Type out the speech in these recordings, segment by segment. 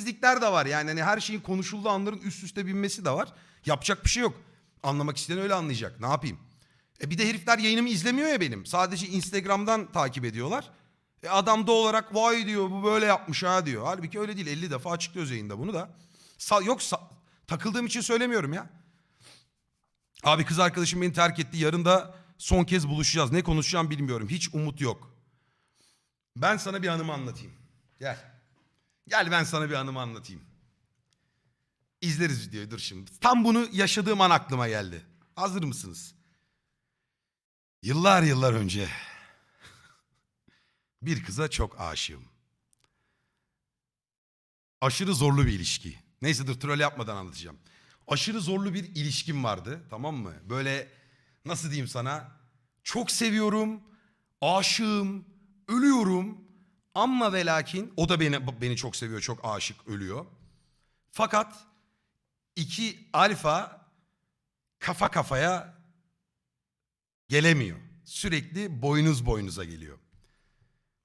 talihsizlikler de var. Yani hani her şeyin konuşulduğu anların üst üste binmesi de var. Yapacak bir şey yok. Anlamak isteyen öyle anlayacak. Ne yapayım? E bir de herifler yayınımı izlemiyor ya benim. Sadece Instagram'dan takip ediyorlar. E adam da olarak vay diyor bu böyle yapmış ha diyor. Halbuki öyle değil. 50 defa açıklıyoruz yayında bunu da. Sa- yok sa- takıldığım için söylemiyorum ya. Abi kız arkadaşım beni terk etti. Yarın da son kez buluşacağız. Ne konuşacağım bilmiyorum. Hiç umut yok. Ben sana bir anımı anlatayım. Gel. Gel ben sana bir anımı anlatayım. İzleriz videoyu dur şimdi. Tam bunu yaşadığım an aklıma geldi. Hazır mısınız? Yıllar yıllar önce bir kıza çok aşığım. Aşırı zorlu bir ilişki. Neyse dur troll yapmadan anlatacağım. Aşırı zorlu bir ilişkim vardı tamam mı? Böyle nasıl diyeyim sana? Çok seviyorum, aşığım, ölüyorum. Ama ve lakin o da beni, beni çok seviyor, çok aşık, ölüyor. Fakat iki alfa kafa kafaya gelemiyor. Sürekli boynuz boynuza geliyor.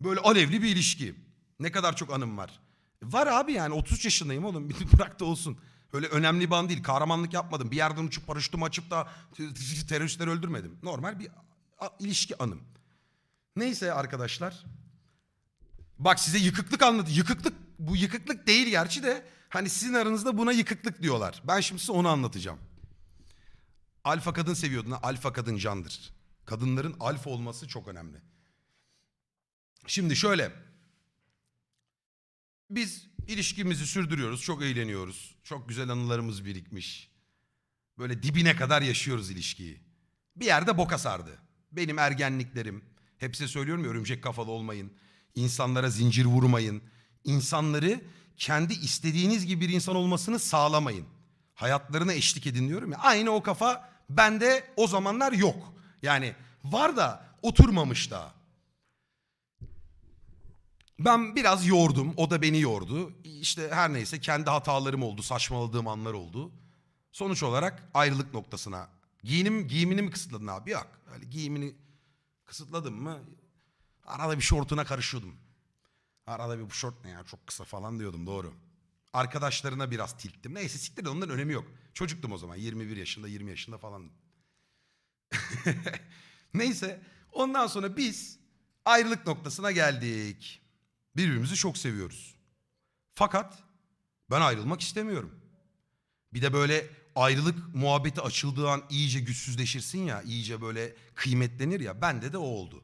Böyle alevli bir ilişki. Ne kadar çok anım var. Var abi yani 33 yaşındayım oğlum. Bırak da olsun. Öyle önemli bir an değil. Kahramanlık yapmadım. Bir yerden uçup paraşütümü açıp da teröristleri öldürmedim. Normal bir ilişki anım. Neyse arkadaşlar. Bak size yıkıklık anladı. Yıkıklık bu yıkıklık değil gerçi de hani sizin aranızda buna yıkıklık diyorlar. Ben şimdi size onu anlatacağım. Alfa kadın seviyordun ha. Alfa kadın candır. Kadınların alfa olması çok önemli. Şimdi şöyle. Biz ilişkimizi sürdürüyoruz. Çok eğleniyoruz. Çok güzel anılarımız birikmiş. Böyle dibine kadar yaşıyoruz ilişkiyi. Bir yerde boka sardı. Benim ergenliklerim. Hep size söylüyorum ya örümcek kafalı olmayın. İnsanlara zincir vurmayın. İnsanları kendi istediğiniz gibi bir insan olmasını sağlamayın. Hayatlarına eşlik edin diyorum ya. Aynı o kafa bende o zamanlar yok. Yani var da oturmamış daha. Ben biraz yordum. O da beni yordu. İşte her neyse kendi hatalarım oldu. Saçmaladığım anlar oldu. Sonuç olarak ayrılık noktasına. Giyinim, giyimini mi kısıtladın abi? Yok. Öyle giyimini kısıtladım mı? Arada bir şortuna karışıyordum. Arada bir bu şort ne ya çok kısa falan diyordum doğru. Arkadaşlarına biraz tilttim. Neyse siktir onların önemi yok. Çocuktum o zaman 21 yaşında 20 yaşında falan. Neyse ondan sonra biz ayrılık noktasına geldik. Birbirimizi çok seviyoruz. Fakat ben ayrılmak istemiyorum. Bir de böyle ayrılık muhabbeti açıldığı an iyice güçsüzleşirsin ya, iyice böyle kıymetlenir ya. Bende de o oldu.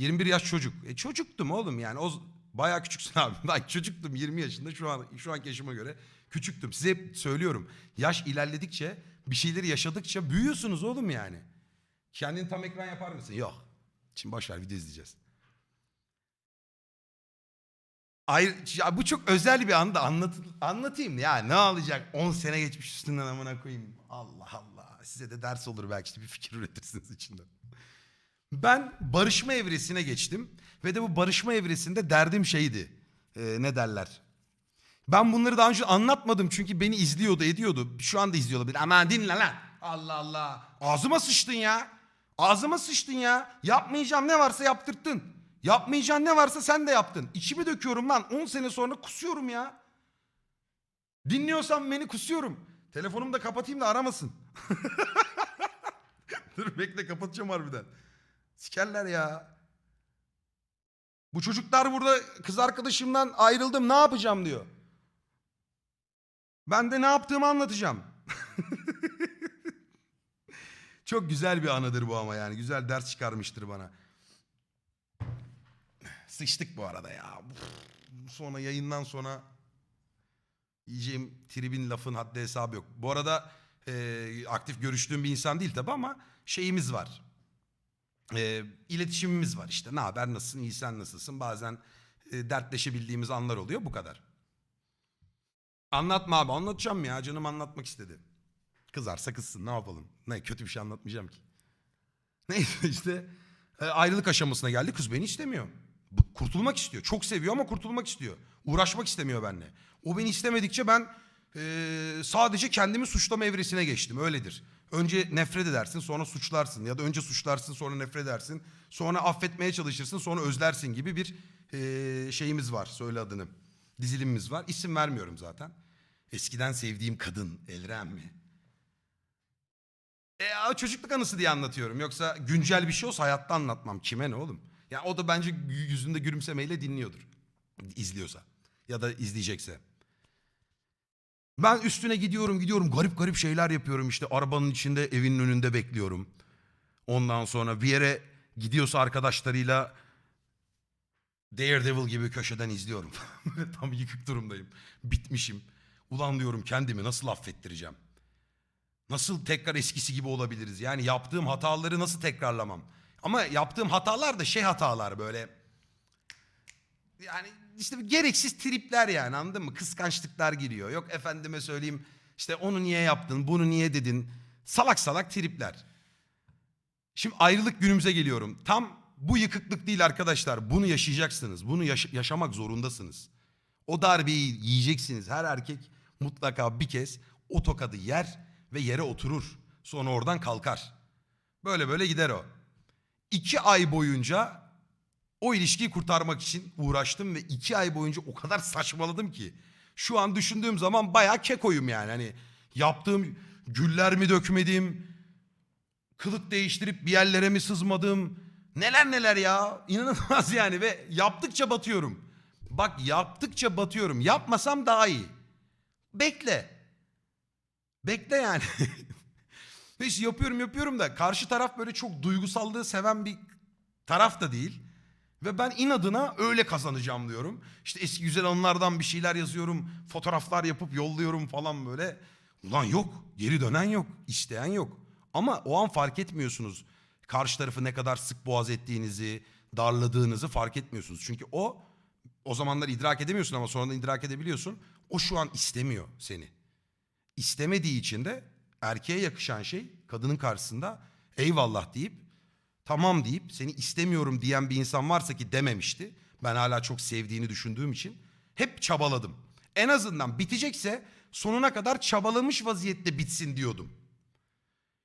21 yaş çocuk. E çocuktum oğlum yani. O bayağı küçüksün abi. Ben çocuktum 20 yaşında şu an şu anki yaşıma göre küçüktüm. Size hep söylüyorum. Yaş ilerledikçe bir şeyleri yaşadıkça büyüyorsunuz oğlum yani. Kendini tam ekran yapar mısın? Yok. Şimdi boş ver video izleyeceğiz. Ayrı, ya bu çok özel bir anda anlat, anlatayım ya ne olacak 10 sene geçmiş üstünden amına koyayım. Allah Allah size de ders olur belki işte bir fikir üretirsiniz içinden. Ben barışma evresine geçtim ve de bu barışma evresinde derdim şeydi. Ee, ne derler? Ben bunları daha önce anlatmadım çünkü beni izliyordu ediyordu. Şu anda izliyorlar beni. Aman dinle lan. Allah Allah. Ağzıma sıçtın ya. Ağzıma sıçtın ya. Yapmayacağım ne varsa yaptırttın. Yapmayacağın ne varsa sen de yaptın. İçimi döküyorum lan. 10 sene sonra kusuyorum ya. Dinliyorsan beni kusuyorum. Telefonumu da kapatayım da aramasın. Dur bekle kapatacağım harbiden. Sikerler ya. Bu çocuklar burada kız arkadaşımdan ayrıldım ne yapacağım diyor. Ben de ne yaptığımı anlatacağım. Çok güzel bir anıdır bu ama yani. Güzel ders çıkarmıştır bana. Sıçtık bu arada ya. Sonra yayından sonra yiyeceğim tribin lafın haddi hesabı yok. Bu arada e, aktif görüştüğüm bir insan değil tabi ama şeyimiz var. E, iletişimimiz var işte. Ne haber nasılsın iyi sen nasılsın bazen e, dertleşebildiğimiz anlar oluyor bu kadar. Anlatma abi anlatacağım ya canım anlatmak istedi. Kızarsa kızsın ne yapalım. Ne kötü bir şey anlatmayacağım ki. Neyse işte e, ayrılık aşamasına geldi kız beni istemiyor. Kurtulmak istiyor. Çok seviyor ama kurtulmak istiyor. Uğraşmak istemiyor benimle. O beni istemedikçe ben e, sadece kendimi suçlama evresine geçtim. Öyledir. Önce nefret edersin sonra suçlarsın ya da önce suçlarsın sonra nefret edersin. Sonra affetmeye çalışırsın sonra özlersin gibi bir e, şeyimiz var söyle adını. dizilimimiz var. İsim vermiyorum zaten. Eskiden sevdiğim kadın Elren mi? E, çocukluk anısı diye anlatıyorum. Yoksa güncel bir şey olsa hayatta anlatmam. Kime ne oğlum? Ya o da bence yüzünde gülümsemeyle dinliyordur. İzliyorsa. Ya da izleyecekse. Ben üstüne gidiyorum gidiyorum garip garip şeyler yapıyorum işte arabanın içinde evinin önünde bekliyorum. Ondan sonra bir yere gidiyorsa arkadaşlarıyla Daredevil gibi köşeden izliyorum. Tam yıkık durumdayım. Bitmişim. Ulan diyorum kendimi nasıl affettireceğim? Nasıl tekrar eskisi gibi olabiliriz? Yani yaptığım hataları nasıl tekrarlamam? Ama yaptığım hatalar da şey hatalar böyle. Yani işte gereksiz tripler yani anladın mı? Kıskançlıklar giriyor. Yok efendime söyleyeyim işte onu niye yaptın, bunu niye dedin? Salak salak tripler. Şimdi ayrılık günümüze geliyorum. Tam bu yıkıklık değil arkadaşlar. Bunu yaşayacaksınız. Bunu yaş- yaşamak zorundasınız. O darbeyi yiyeceksiniz. Her erkek mutlaka bir kez o tokadı yer ve yere oturur. Sonra oradan kalkar. Böyle böyle gider o. İki ay boyunca o ilişkiyi kurtarmak için uğraştım ve iki ay boyunca o kadar saçmaladım ki. Şu an düşündüğüm zaman bayağı kekoyum yani. Hani yaptığım güller mi dökmedim, kılık değiştirip bir yerlere mi sızmadım. Neler neler ya. İnanılmaz yani ve yaptıkça batıyorum. Bak yaptıkça batıyorum. Yapmasam daha iyi. Bekle. Bekle yani. Hiç yapıyorum yapıyorum da karşı taraf böyle çok duygusallığı seven bir taraf da değil. Ve ben inadına öyle kazanacağım diyorum. İşte eski güzel anılardan bir şeyler yazıyorum. Fotoğraflar yapıp yolluyorum falan böyle. Ulan yok. Geri dönen yok. isteyen yok. Ama o an fark etmiyorsunuz. Karşı tarafı ne kadar sık boğaz ettiğinizi, darladığınızı fark etmiyorsunuz. Çünkü o o zamanlar idrak edemiyorsun ama sonradan idrak edebiliyorsun. O şu an istemiyor seni. İstemediği için de erkeğe yakışan şey kadının karşısında eyvallah deyip tamam deyip seni istemiyorum diyen bir insan varsa ki dememişti. Ben hala çok sevdiğini düşündüğüm için hep çabaladım. En azından bitecekse sonuna kadar çabalamış vaziyette bitsin diyordum.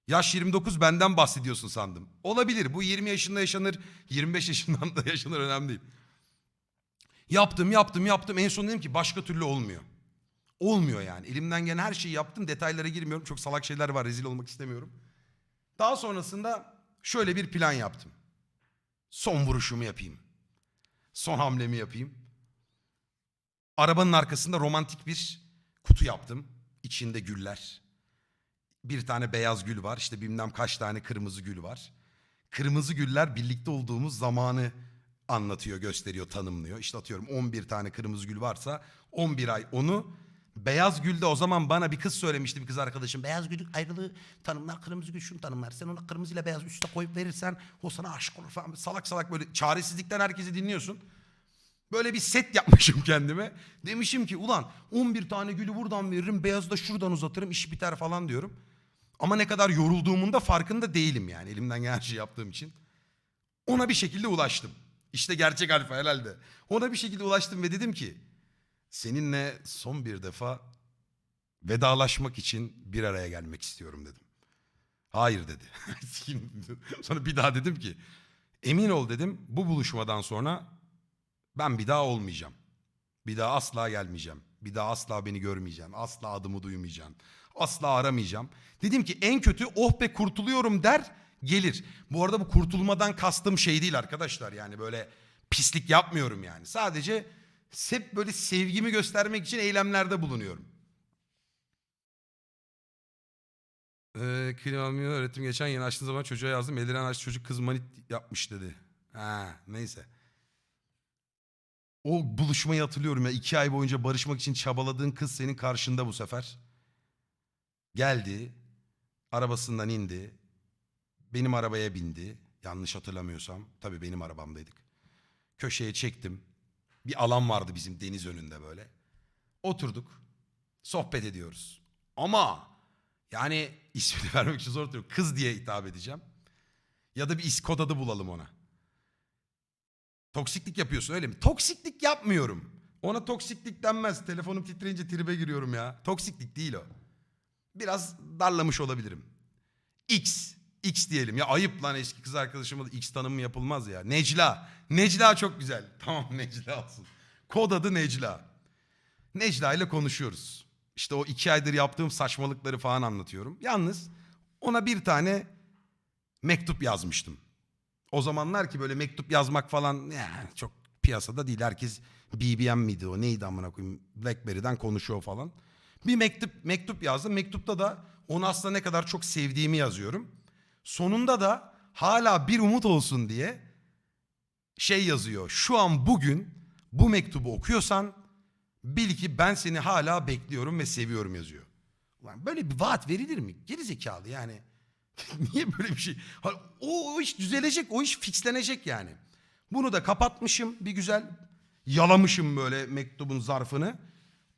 Yaş 29 benden bahsediyorsun sandım. Olabilir bu 20 yaşında yaşanır 25 yaşından da yaşanır önemli değil. Yaptım yaptım yaptım en son dedim ki başka türlü olmuyor. Olmuyor yani elimden gelen her şeyi yaptım detaylara girmiyorum çok salak şeyler var rezil olmak istemiyorum. Daha sonrasında şöyle bir plan yaptım. Son vuruşumu yapayım. Son hamlemi yapayım. Arabanın arkasında romantik bir kutu yaptım. İçinde güller. Bir tane beyaz gül var. İşte bilmem kaç tane kırmızı gül var. Kırmızı güller birlikte olduğumuz zamanı anlatıyor, gösteriyor, tanımlıyor. İşte atıyorum 11 tane kırmızı gül varsa 11 ay onu Beyaz gülde o zaman bana bir kız söylemişti bir kız arkadaşım. Beyaz gül ayrılığı tanımlar, kırmızı gül şunu tanımlar. Sen ona kırmızı ile beyaz üste koyup verirsen o sana aşık olur falan. Salak salak böyle çaresizlikten herkesi dinliyorsun. Böyle bir set yapmışım kendime. Demişim ki ulan 11 tane gülü buradan veririm, beyazı da şuradan uzatırım, iş biter falan diyorum. Ama ne kadar yorulduğumun da farkında değilim yani elimden gelen her şeyi yaptığım için. Ona bir şekilde ulaştım. İşte gerçek alfa herhalde. Ona bir şekilde ulaştım ve dedim ki seninle son bir defa vedalaşmak için bir araya gelmek istiyorum dedim. Hayır dedi. sonra bir daha dedim ki emin ol dedim bu buluşmadan sonra ben bir daha olmayacağım. Bir daha asla gelmeyeceğim. Bir daha asla beni görmeyeceğim. Asla adımı duymayacağım. Asla aramayacağım. Dedim ki en kötü oh be kurtuluyorum der gelir. Bu arada bu kurtulmadan kastım şey değil arkadaşlar. Yani böyle pislik yapmıyorum yani. Sadece hep böyle sevgimi göstermek için eylemlerde bulunuyorum. Ee, klimamı öğrettim geçen yeni açtığım zaman çocuğa yazdım. Eliren aç çocuk kız manit yapmış dedi. Ha neyse. O buluşmayı hatırlıyorum ya. iki ay boyunca barışmak için çabaladığın kız senin karşında bu sefer. Geldi. Arabasından indi. Benim arabaya bindi. Yanlış hatırlamıyorsam. Tabii benim arabamdaydık. Köşeye çektim. Bir alan vardı bizim deniz önünde böyle. Oturduk. Sohbet ediyoruz. Ama yani ismini vermek için zor tutuyorum. Kız diye hitap edeceğim. Ya da bir is kod adı bulalım ona. Toksiklik yapıyorsun öyle mi? Toksiklik yapmıyorum. Ona toksiklik denmez. Telefonum titreyince tribe giriyorum ya. Toksiklik değil o. Biraz darlamış olabilirim. X. X diyelim. Ya ayıp lan eski kız arkadaşıma da X tanımı yapılmaz ya. Necla. Necla çok güzel. Tamam Necla olsun. Kod adı Necla. Necla ile konuşuyoruz. İşte o iki aydır yaptığım saçmalıkları falan anlatıyorum. Yalnız ona bir tane mektup yazmıştım. O zamanlar ki böyle mektup yazmak falan ya, çok piyasada değil. Herkes BBM miydi o neydi amına koyayım Blackberry'den konuşuyor falan. Bir mektup mektup yazdım. Mektupta da onu aslında ne kadar çok sevdiğimi yazıyorum. Sonunda da hala bir umut olsun diye şey yazıyor. Şu an bugün bu mektubu okuyorsan bil ki ben seni hala bekliyorum ve seviyorum yazıyor. Ulan böyle bir vaat verilir mi? Geri zekalı yani. Niye böyle bir şey? O, o iş düzelecek, o iş fixlenecek yani. Bunu da kapatmışım bir güzel. Yalamışım böyle mektubun zarfını.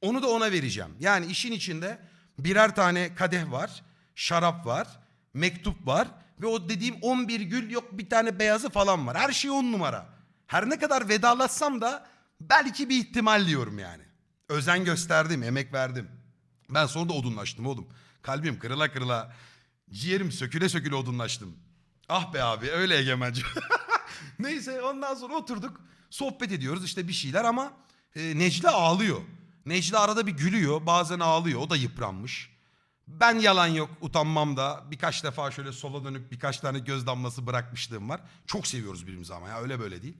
Onu da ona vereceğim. Yani işin içinde birer tane kadeh var, şarap var, mektup var ve o dediğim 11 gül yok bir tane beyazı falan var. Her şey on numara. Her ne kadar vedalaşsam da belki bir ihtimal diyorum yani. Özen gösterdim, emek verdim. Ben sonra da odunlaştım oğlum. Kalbim kırıla kırıla, ciğerim söküle söküle odunlaştım. Ah be abi öyle egemenci. Neyse ondan sonra oturduk. Sohbet ediyoruz işte bir şeyler ama e, Necla ağlıyor. Necla arada bir gülüyor bazen ağlıyor. O da yıpranmış. Ben yalan yok utanmam da birkaç defa şöyle sola dönüp birkaç tane göz damlası bırakmışlığım var. Çok seviyoruz birbirimizi ama ya öyle böyle değil.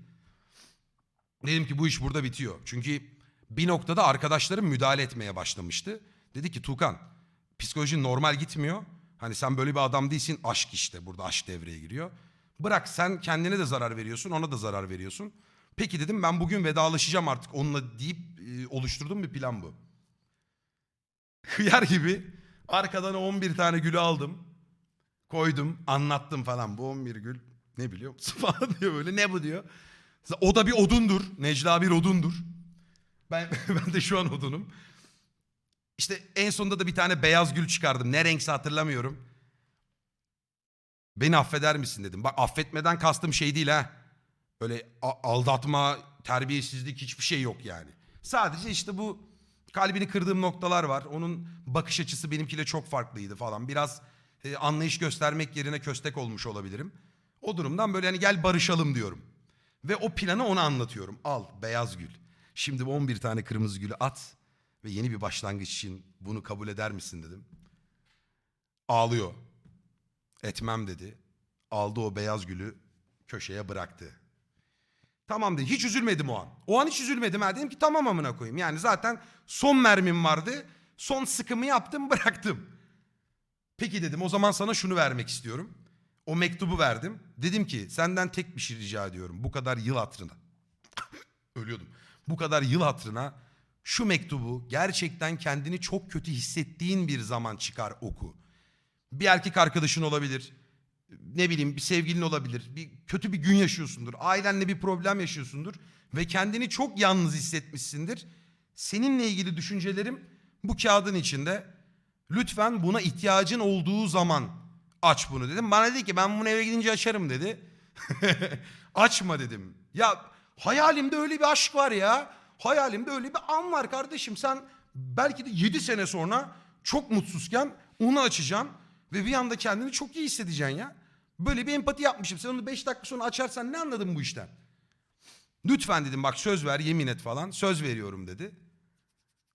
Dedim ki bu iş burada bitiyor. Çünkü bir noktada arkadaşlarım müdahale etmeye başlamıştı. Dedi ki Tukan psikolojin normal gitmiyor. Hani sen böyle bir adam değilsin aşk işte burada aşk devreye giriyor. Bırak sen kendine de zarar veriyorsun ona da zarar veriyorsun. Peki dedim ben bugün vedalaşacağım artık onunla deyip e, oluşturduğum bir plan bu. Hıyar gibi arkadan o 11 tane gülü aldım. Koydum anlattım falan bu 11 gül ne biliyor musun falan diyor böyle ne bu diyor. O da bir odundur. Necla bir odundur. Ben, ben de şu an odunum. İşte en sonunda da bir tane beyaz gül çıkardım. Ne renkse hatırlamıyorum. Beni affeder misin dedim. Bak affetmeden kastım şey değil ha. Öyle aldatma, terbiyesizlik hiçbir şey yok yani. Sadece işte bu kalbini kırdığım noktalar var. Onun bakış açısı benimkiyle çok farklıydı falan. Biraz e, anlayış göstermek yerine köstek olmuş olabilirim. O durumdan böyle hani gel barışalım diyorum. Ve o planı ona anlatıyorum. Al beyaz gül. Şimdi bu 11 tane kırmızı gülü at ve yeni bir başlangıç için bunu kabul eder misin dedim. Ağlıyor. Etmem dedi. Aldı o beyaz gülü köşeye bıraktı. Tamam dedi. Hiç üzülmedim o an. O an hiç üzülmedim. Ha. Dedim ki tamam amına koyayım. Yani zaten son mermim vardı. Son sıkımı yaptım bıraktım. Peki dedim o zaman sana şunu vermek istiyorum. O mektubu verdim. Dedim ki senden tek bir şey rica ediyorum. Bu kadar yıl hatırına. Ölüyordum. Bu kadar yıl hatırına şu mektubu gerçekten kendini çok kötü hissettiğin bir zaman çıkar oku. Bir erkek arkadaşın olabilir. Ne bileyim bir sevgilin olabilir. Bir kötü bir gün yaşıyorsundur. Ailenle bir problem yaşıyorsundur ve kendini çok yalnız hissetmişsindir. Seninle ilgili düşüncelerim bu kağıdın içinde. Lütfen buna ihtiyacın olduğu zaman aç bunu dedim. Bana dedi ki ben bunu eve gidince açarım dedi. Açma dedim. Ya hayalimde öyle bir aşk var ya. Hayalimde öyle bir an var kardeşim. Sen belki de 7 sene sonra çok mutsuzken onu açacaksın ve bir anda kendini çok iyi hissedeceksin ya. Böyle bir empati yapmışım. Sen onu 5 dakika sonra açarsan ne anladın bu işten? Lütfen dedim bak söz ver yemin et falan. Söz veriyorum dedi.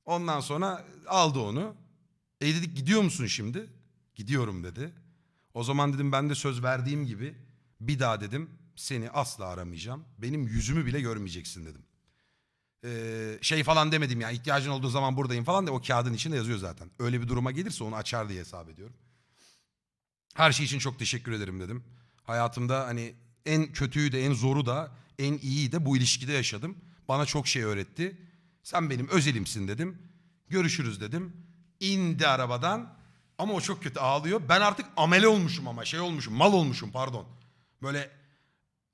Ondan sonra aldı onu. E dedik gidiyor musun şimdi? Gidiyorum dedi. O zaman dedim ben de söz verdiğim gibi bir daha dedim seni asla aramayacağım. Benim yüzümü bile görmeyeceksin dedim. Ee, şey falan demedim ya ihtiyacın olduğu zaman buradayım falan da o kağıdın içinde yazıyor zaten. Öyle bir duruma gelirse onu açar diye hesap ediyorum. Her şey için çok teşekkür ederim dedim. Hayatımda hani en kötüyü de en zoru da en iyiyi de bu ilişkide yaşadım. Bana çok şey öğretti. Sen benim özelimsin dedim. Görüşürüz dedim. İndi arabadan ama o çok kötü ağlıyor. Ben artık amele olmuşum ama şey olmuşum mal olmuşum pardon. Böyle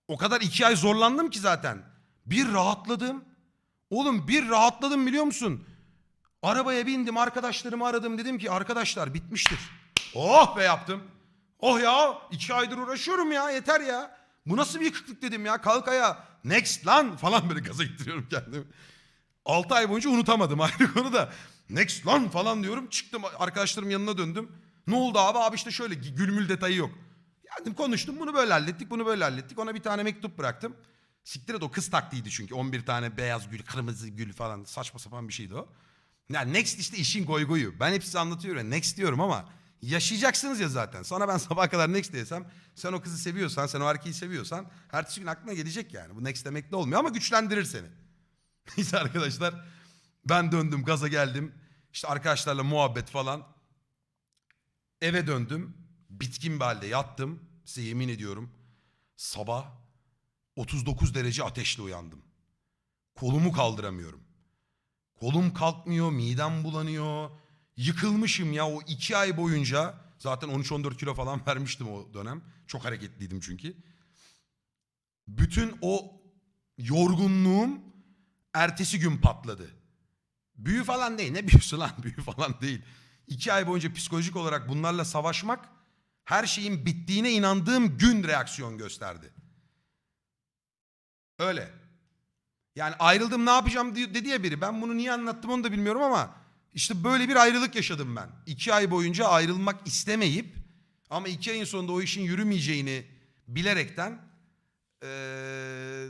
o kadar iki ay zorlandım ki zaten. Bir rahatladım. Oğlum bir rahatladım biliyor musun? Arabaya bindim arkadaşlarımı aradım dedim ki arkadaşlar bitmiştir. Oh be yaptım. Oh ya iki aydır uğraşıyorum ya yeter ya. Bu nasıl bir yıkıklık dedim ya kalk ayağa. Next lan falan böyle gaza ittiriyorum kendimi. 6 ay boyunca unutamadım ayrı konu da. Next lan falan diyorum. Çıktım arkadaşlarım yanına döndüm. Ne oldu abi? Abi işte şöyle gülmül detayı yok. Geldim konuştum bunu böyle hallettik bunu böyle hallettik. Ona bir tane mektup bıraktım. Siktir et o kız taklidi çünkü 11 tane beyaz gül, kırmızı gül falan saçma sapan bir şeydi o. Ya next işte işin goygoyu. Ben hep size anlatıyorum. Next diyorum ama yaşayacaksınız ya zaten. Sonra ben sabaha kadar next desem sen o kızı seviyorsan, sen o erkeği seviyorsan ertesi gün aklına gelecek yani. Bu next demek de olmuyor ama güçlendirir seni. Neyse arkadaşlar ben döndüm gaza geldim. İşte arkadaşlarla muhabbet falan. Eve döndüm. Bitkin bir halde yattım. Size yemin ediyorum. Sabah 39 derece ateşle uyandım. Kolumu kaldıramıyorum. Kolum kalkmıyor, midem bulanıyor. Yıkılmışım ya o iki ay boyunca. Zaten 13-14 kilo falan vermiştim o dönem. Çok hareketliydim çünkü. Bütün o yorgunluğum ertesi gün patladı. Büyü falan değil. Ne büyüsü lan? Büyü falan değil. İki ay boyunca psikolojik olarak bunlarla savaşmak her şeyin bittiğine inandığım gün reaksiyon gösterdi. Öyle. Yani ayrıldım ne yapacağım dedi ya biri. Ben bunu niye anlattım onu da bilmiyorum ama işte böyle bir ayrılık yaşadım ben. İki ay boyunca ayrılmak istemeyip ama iki ayın sonunda o işin yürümeyeceğini bilerekten eee,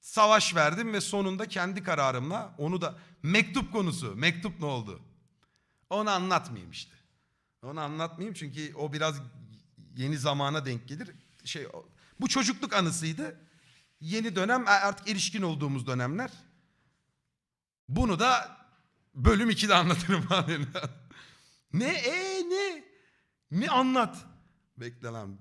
savaş verdim ve sonunda kendi kararımla onu da mektup konusu. Mektup ne oldu? Onu anlatmayayım işte. Onu anlatmayayım çünkü o biraz yeni zamana denk gelir. Şey bu çocukluk anısıydı. Yeni dönem e, artık erişkin olduğumuz dönemler. Bunu da bölüm 2'de anlatırım abi. ne e ne? Ne anlat? Bekle lan.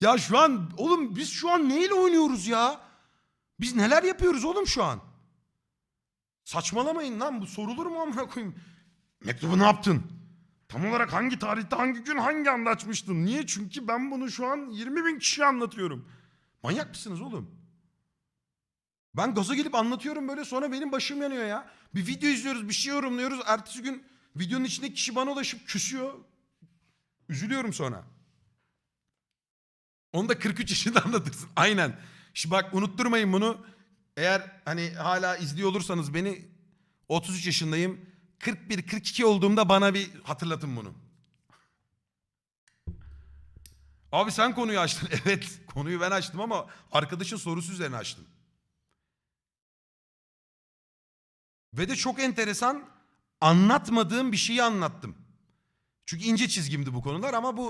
Ya şu an oğlum biz şu an neyle oynuyoruz ya? Biz neler yapıyoruz oğlum şu an? Saçmalamayın lan bu sorulur mu amına koyayım? Mektubu ne yaptın? Tam olarak hangi tarihte hangi gün hangi anda açmıştın? Niye? Çünkü ben bunu şu an 20 bin kişiye anlatıyorum. Manyak mısınız oğlum? Ben gaza gelip anlatıyorum böyle sonra benim başım yanıyor ya. Bir video izliyoruz bir şey yorumluyoruz. Ertesi gün videonun içindeki kişi bana ulaşıp küsüyor. Üzülüyorum sonra. Onu da 43 yaşında anlatırsın. Aynen. Şimdi bak unutturmayın bunu. Eğer hani hala izliyor olursanız beni 33 yaşındayım. 41-42 olduğumda bana bir hatırlatın bunu. Abi sen konuyu açtın. Evet konuyu ben açtım ama arkadaşın sorusu üzerine açtım. Ve de çok enteresan anlatmadığım bir şeyi anlattım. Çünkü ince çizgimdi bu konular ama bu